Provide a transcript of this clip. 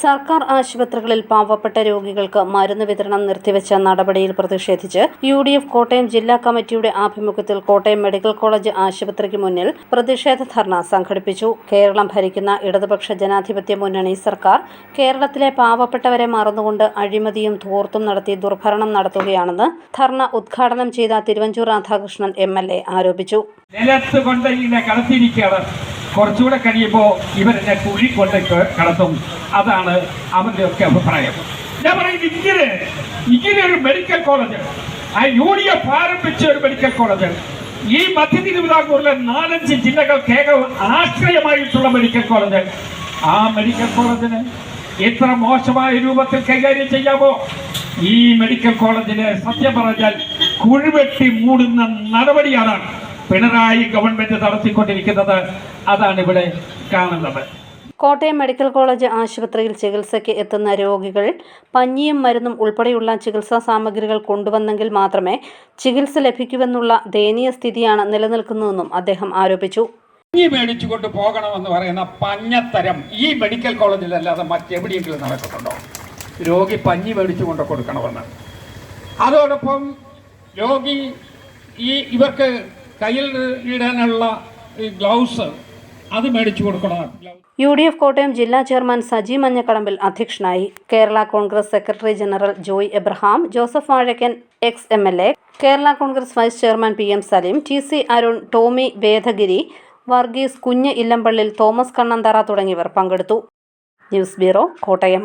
സർക്കാർ ആശുപത്രികളിൽ പാവപ്പെട്ട രോഗികൾക്ക് മരുന്ന് വിതരണം നിർത്തിവെച്ച നടപടിയിൽ പ്രതിഷേധിച്ച് യു ഡി എഫ് കോട്ടയം ജില്ലാ കമ്മിറ്റിയുടെ ആഭിമുഖ്യത്തിൽ കോട്ടയം മെഡിക്കൽ കോളേജ് ആശുപത്രിക്ക് മുന്നിൽ പ്രതിഷേധ ധർണ സംഘടിപ്പിച്ചു. കേരളം ഭരിക്കുന്ന ഇടതുപക്ഷ ജനാധിപത്യ മുന്നണി സർക്കാർ കേരളത്തിലെ പാവപ്പെട്ടവരെ മറന്നുകൊണ്ട് അഴിമതിയും ധൂർത്തും നടത്തി ദുർഭരണം നടത്തുകയാണെന്ന് ധർണ ഉദ്ഘാടനം ചെയ്ത Thiruvanchoor Radhakrishnan M L A ആരോപിച്ചു. കുറച്ചുകൂടെ കഴിയുമ്പോൾ ഇവരെന്നെ കുഴി കൊണ്ട് കടത്തും. അതാണ് അവന്റെ ഒക്കെ അഭിപ്രായം. ഞാൻ പറയുന്നത് ഇങ്ങനെ ഇങ്ങനെ ഒരു മെഡിക്കൽ കോളേജ് ആ യു ആരംഭിച്ച ഒരു മെഡിക്കൽ കോളേജ് ഈ മധ്യ തിരുവിതാംകൂറിലെ നാലഞ്ച് ജില്ലകൾക്ക് ആശ്രയമായിട്ടുള്ള മെഡിക്കൽ കോളേജ് ആ മെഡിക്കൽ കോളേജിന് എത്ര മോശമായ രൂപത്തിൽ കൈകാര്യം ചെയ്യാമോ? ഈ മെഡിക്കൽ കോളേജിന് സത്യം പറഞ്ഞാൽ കുഴിവെട്ടി മൂടുന്ന നടപടിയാണ് പിണറായി ഗവൺമെന്റ് നടത്തിക്കൊണ്ടിരിക്കുന്നത്. അതാണ് ഇവിടെ കാണുന്നത്. കോട്ടയം മെഡിക്കൽ കോളേജ് ആശുപത്രിയിൽ ചികിത്സയ്ക്ക് എത്തുന്ന രോഗികൾ പഞ്ഞിയും മരുന്നും ഉൾപ്പെടെയുള്ള ചികിത്സാ സാമഗ്രികൾ കൊണ്ടുവന്നെങ്കിൽ മാത്രമേ ചികിത്സ ലഭിക്കുമെന്നുള്ള ദയനീയ സ്ഥിതിയാണ് നിലനിൽക്കുന്നതെന്നും അദ്ദേഹം ആരോപിച്ചു. പഞ്ഞി മേടിച്ചുകൊണ്ട് പോകണമെന്ന് പറയുന്ന പഞ്ഞത്തരം ഈ മെഡിക്കൽ കോളേജിൽ അല്ലാതെ മറ്റെവിടെയെങ്കിലും നടക്കുന്നുണ്ടോ രോഗി പഞ്ഞി മേടിച്ചുകൊണ്ട് കൊടുക്കണമെന്ന്. അതോടൊപ്പം രോഗി ഈ ഇവർക്ക് കയ്യിൽ ഇടാനുള്ള ഗ്ലൗസ് അത് മേടിച്ചു കൊടുക്കണം. യു ഡി എഫ് കോട്ടയം ജില്ലാ ചെയർമാൻ സജി മഞ്ഞക്കടമ്പിൽ അധ്യക്ഷനായി. Kerala Congress secretary general Joy Abraham Joseph Vazhakkan ex M L A Kerala Congress vice chairman P M Saleem T C Arun Tomy Vedagiri Varghese Kunju Illampallil Thomas Kannanthara തുടങ്ങിയവർ പങ്കെടുത്തു. News bureau Kottayam.